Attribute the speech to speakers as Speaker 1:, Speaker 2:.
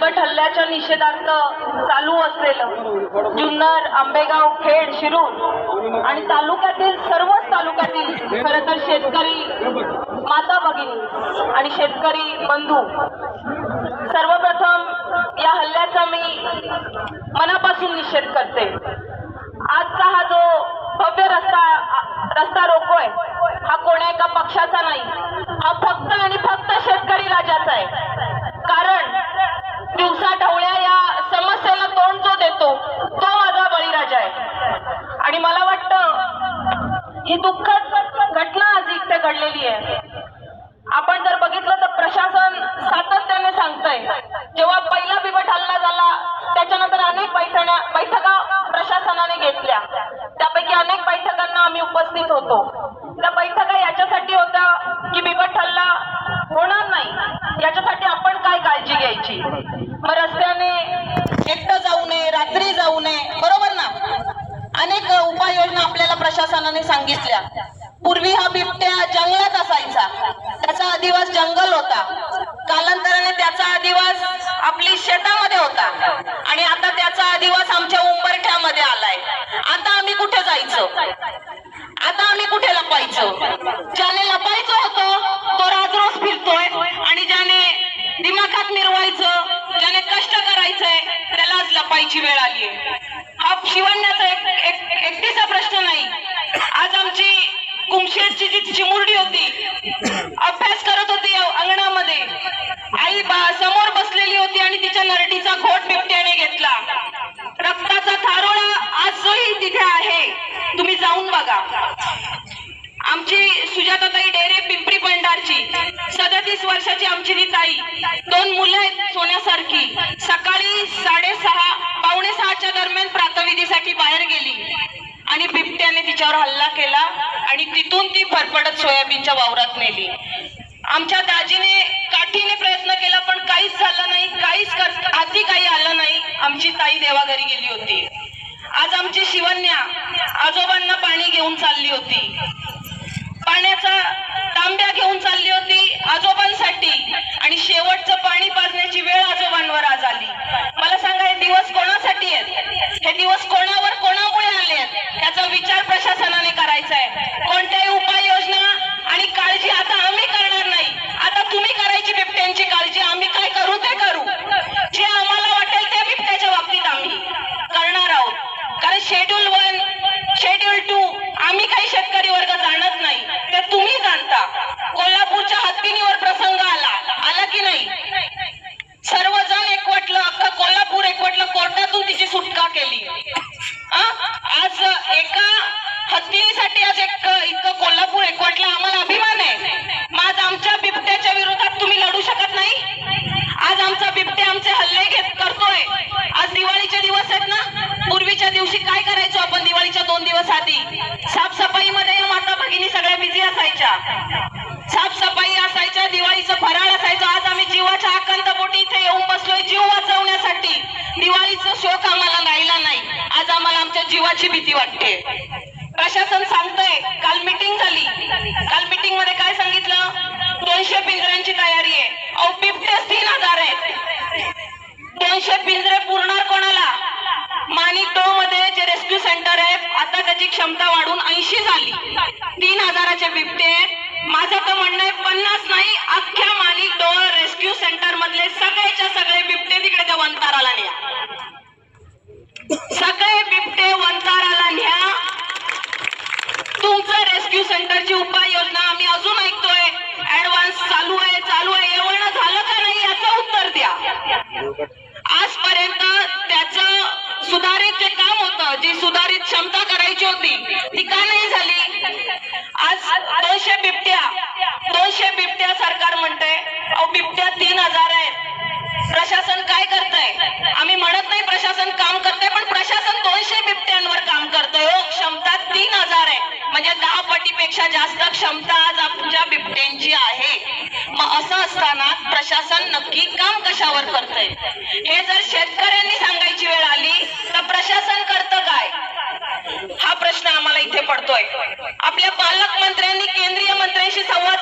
Speaker 1: बिबट हल्ल्याच्या निषेधार्थ चालू असलेलं जुन्नर आंबेगाव खेड शिरूर आणि तालुक्यातील सर्वच तालुक्यातील खर तर शेतकरी माता भगिनी आणि शेतकरी बंधू सर्वप्रथम या हल्ल्याचा मी मनापासून निषेध करते. आजचा हा जो भव्य रस्ता रस्ता रोकोय हा कोण्या एका पक्षाचा नाही हा फक्त आणि फक्त शेतकरी राजाचा आहे कारण दिवसा ढवळ्या या समस्येला तोंड जो देतो तो माझा बळीराजा आहे आणि मला वाटतं ही दुःखद घटना आज इथे घडलेली आहे. आपण जर बघितलं तर प्रशासन सातत्याने सांगतंय जेव्हा पहिला बिबट हल्ला झाला त्याच्यानंतर अनेक बैठण्या बैठका प्रशासनाने घेतल्या. त्यापैकी अनेक बैठकांना आम्ही उपस्थित होतो. त्या बैठका याच्यासाठी होत्या की बिबट हल्ला होणार नाही. याच्यासाठी आपण काय काळजी घ्यायची? मग रस्त्याने एकटं जाऊ नये रात्री जाऊ नये बरोबर ना? अनेक उपाययोजना आपल्या प्रशासनाने सांगितल्या. पूर्वी हा बिबट्या जंगलात असायचा. त्याचा अधिवास जंगल होता. कालांतराने त्याचा अधिवास आपली शेतामध्ये होता. आणि आता त्याचा अधिवास आमच्या उंबरठ्यामध्ये आलाय. आता आम्ही कुठे जायचो? आता आम्ही कुठे लपायचो? ज्याने लपायचं होतो तो राजरोज फिरतोय आणि ज्याने दिमाखात मिरवायचं ज्याने कष्ट करायचंय त्यालाच लपायची वेळ आली हा शिवण्याचा एक एक- एकटीचा प्रश्न नाही आज आमची कुमशेरची जी चिमुरडी होती अभ्यास करत होती अंगणामध्ये. आई बा समोर बसलेली होती आणि तिच्या नरडीचा घोट बिबट्याने घेतला. रक्ताचा थारोळा आजही तिथे आहे. तुम्ही जाऊन बघा. आमची सुजाताताई डेरे पिंपरी पंढारची सदतीस वर्षाची आमची ती ताई. दोन मुलं आहेत सोन्यासारखी. सकाळी साडेसहा पावणे सहाच्या दरम्यान प्रातविधीसाठी बाहेर गेली. आणि बिबट्याने तिच्यावर हल्ला केला आणि तिथून ती फरफडत सोयाबीनच्या वावरात नेली. आमच्या दाजीने काठीने प्रयत्न केला पण काहीच झालं नाही काहीच हाती काही आलं नाही. आमची ताई देवाघरी गेली होती. आज आमची शिवन्या आजोबांना पाणी घेऊन चालली होती. पाण्याचा तांब्या घेऊन चालली होती आजोबांसाठी आणि शेवटचं पाणी पाजण्याची वेळ आजोबांवर आज आली. मला सांगा हे दिवस कोणासाठी आहेत? हे दिवस कोणावर कोणामुळे आले आहेत? विचार प्रशासनाने करायचा आहे कोणत्याही उपाययोजना आणि काळजी आता आम्ही करणार नाही. आता तुम्ही करायची बिबट्यांची काळजी आम्ही काय करू ते करू. जे आम्हाला वाटेल ते बिबट्याच्या बाबतीत आम्ही करणार आहोत. कारण शेड्यूल वन शेड्यूल टू आम्ही काही शेतकरी वर्ग जाणत नाही. ते तुम्ही जाणता. कोल्हापूरच्या हत्तीनीवर प्रसंग आला आला की नाही सर्वजण एकवटलं अख्खं कोल्हापूर एकवटलं कोर्टातून तिची सुटका केली आ? आज एका हत्तीसाठी आज एक इतकं कोल्हापूर एकवटलं आम्हाला अभिमान आहे मग आज आमच्या बिबट्याच्या विरोधात तुम्ही लढू शकत नाही आज आमचा बिबट्या आमचे हल्ले घेत करतोय आज दिवाळीचे दिवस आहेत ना पूर्वीच्या दिवशी काय करायचो आपण दिवाळीच्या दोन दिवस आधी साफसफाईमध्ये या माता भगिनी सगळ्या बिझी असायच्या साफसफाई असायच्या दिवाळीचं फराळ असायचं आज आम्ही जीवाच्या आकांत पोटी इथे येऊन बसलोय जीव वाचवण्यासाठी दिवाळीचा शोक आम्हाला राहिला नाही आज आम्हाला आमच्या जीवाची भीती वाटते. प्रशासन सांगतंय काल मीटिंग झाली. काल मीटिंगमध्ये काय सांगितलं? दोनशे पिंजऱ्यांची तयारी आहे. अहो बिबटेच तीन हजार आहेत. दोनशे पिंजरे पुरणार कोणाला? मानिक डो मध्ये जे रेस्क्यू सेंटर आहे आता त्याची क्षमता वाढून ऐंशी झाली. तीन हजाराचे बिबटे माझं तर म्हणणं आहे पन्नास नाही अख्ख्या माणिक डो रेस्क्यू सेंटर मधले सगळेच्या सगळे बिबटे तिकडे त्या वंताराला न्या सगळे बिबटे वंताराला न्या. तुमचं रेस्क्यू सेंटरची उपाययोजना आम्ही अजून ऐकतोय. ऍडव्हान्स चालू आहे चालू आहे. एवढं झालं का नाही याचं उत्तर द्या. आजपर्यंत त्याचं सुधारित जे काम होतं जी सुधारित क्षमता करायची होती ती का नाही झाली? आज दोनशे बिबट्या दोनशे बिबट्या सरकार म्हणतंय अहो बिबट्या तीन हजार आहेत. प्रशासन काय करतंय? आम्ही म्हणत नाही क्षमता आज आमच्या बिबट्यांची आहे. मग असं असताना प्रशासन नक्की काम कशावर करतंय? हे जर शेतकऱ्यांनी सांगायची वेळ आली तर प्रशासन करतं काय? हा प्रश्न आम्हाला इथे पडतोय. आपल्या पालकमंत्र्यांनी केंद्रीय मंत्र्यांशी संवाद